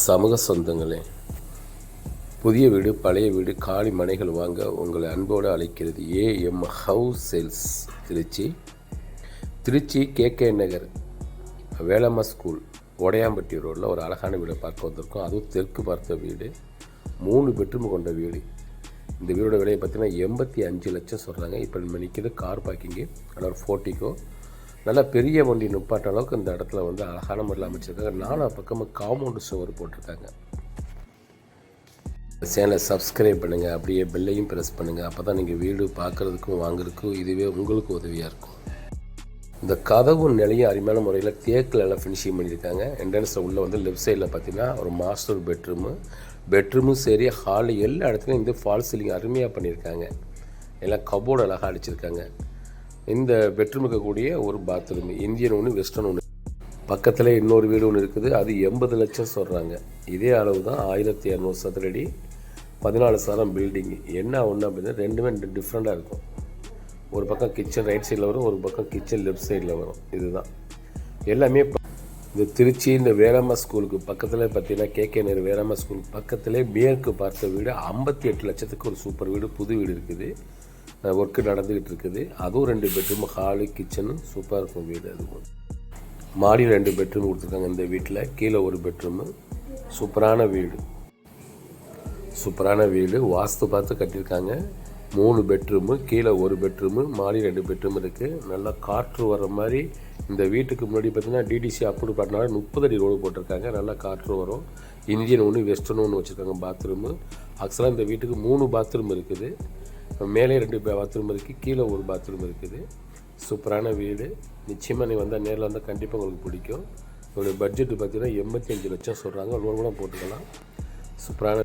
சமூக சொந்தங்களே புதிய வீடு பழைய வீடு காலி மனைகள் வாங்க உங்களை அன்போடு அழைக்கிறது AM house sales Trichy. Trichy KK Nagar Velamma school Udaiyampatti ரோட்டில் ஒரு அழகான வீடை பார்க்க வந்திருக்கோம். அதுவும் தெற்கு பார்த்த வீடு மூணு பெட்ரூம் கொண்ட வீடு. இந்த வீடோட விலையை பார்த்தீங்கன்னா எண்பத்தி அஞ்சு லட்சம் சொல்கிறாங்க இப்போ நம்ம நிற்கிறது கார் பார்க்கிங்கு ஆனால் ஒரு ஃபோர்ட்டிக்கோ நல்லா பெரிய வண்டி நுப்பாட்ட அளவுக்கு இந்த இடத்துல வந்து அழகான முறையில் அமைச்சிருக்காங்க. நாலா பக்கமாக காம்பவுண்டு சுவர் போட்டிருக்காங்க. சேனலை சப்ஸ்கிரைப் பண்ணுங்கள் அப்படியே பெல்லையும் ப்ரெஸ் பண்ணுங்கள் அப்போ தான் நீங்கள் வீடு பார்க்குறதுக்கும் வாங்குறதுக்கும் இதுவே உங்களுக்கு உதவியாக இருக்கும். இந்த கதவு நிலையும் அருமையான முறையில் தேக்கில் எல்லாம் ஃபினிஷிங் பண்ணியிருக்காங்க. என்ட்ரன்ஸில் உள்ள வந்து லெஃப்ட் சைடில் பார்த்தீங்கன்னா ஒரு மாஸ்டர் பெட்ரூமு பெட்ரூமும் சரி ஹாலு எல்லா இடத்துலையும் இந்த ஃபால் சீலிங் அருமையாக பண்ணியிருக்காங்க. எல்லாம் கபோர்டு அழகாக அடிச்சிருக்காங்க. இந்த பெட்ரூமுக்கு கூடிய ஒரு பாத்ரூம் இந்தியன் ஒன்று வெஸ்டர்ன் ஒன்று பக்கத்தில் இன்னொரு வீடு ஒன்று இருக்குது அது எண்பது லட்சம் சொல்கிறாங்க இதே அளவு தான் ஆயிரத்தி இரநூறு சதுரடி பதினாலு சதுரம் பில்டிங் என்ன ஒன்று அப்படின்னா ரெண்டுமே டிஃப்ரெண்ட்டாக இருக்கும். ஒரு பக்கம் கிச்சன் ரைட் சைடில் வரும் ஒரு பக்கம் கிச்சன் லெஃப்ட் சைடில் வரும். இதுதான். எல்லாமே இந்த திருச்சி இந்த வேளாம்மா ஸ்கூலுக்கு பக்கத்தில் பார்த்தீங்கன்னா கே கே நேரு வேலம்மா ஸ்கூல் பக்கத்திலே மேற்கு பார்த்த வீடு ஐம்பத்தி எட்டு லட்சத்துக்கு ஒரு சூப்பர் வீடு புது வீடு இருக்குது. ஒர்க்கு நடந்துக்கிட்டு இருக்குது. அதுவும் ரெண்டு பெட்ரூம் ஹாலு கிச்சனு சூப்பராக இருக்கும் வீடு அதுவும் மாடி ரெண்டு பெட்ரூம் கொடுத்துருக்காங்க இந்த வீட்டில் கீழே ஒரு பெட்ரூமு சூப்பரான வீடு. சூப்பரான வீடு வாஸ்து பார்த்து கட்டியிருக்காங்க. மூணு பெட்ரூமு கீழே ஒரு பெட்ரூமு மாடி ரெண்டு பெட்ரூம் இருக்குது நல்லா காற்று வர மாதிரி இந்த வீட்டுக்கு முன்னாடி பார்த்தீங்கன்னா டிடிசி அப்ரூவ் பண்ணனால முப்பது அடி ரோடு போட்டிருக்காங்க. நல்லா காற்று வரும். இந்தியன் ஒன்று வெஸ்டர்ன் ஒன்று வச்சுருக்காங்க பாத்ரூமு ஆக்சுவலாக இந்த வீட்டுக்கு மூணு பாத்ரூம் இருக்குது. மேலே ரெண்டு பாத்ரூம் இருக்குது கீழே ஒரு பாத்ரூம் இருக்குது. சூப்பரான வீடு. நிச்சயமாக நீ வந்தால் நேரில் வந்தால் கண்டிப்பாக உங்களுக்கு பிடிக்கும். இதோடைய பட்ஜெட்டு பார்த்தீங்கன்னா எண்பத்தி அஞ்சு லட்சம் சொல்கிறாங்க லோன் கூட போட்டுக்கலாம். சூப்பரான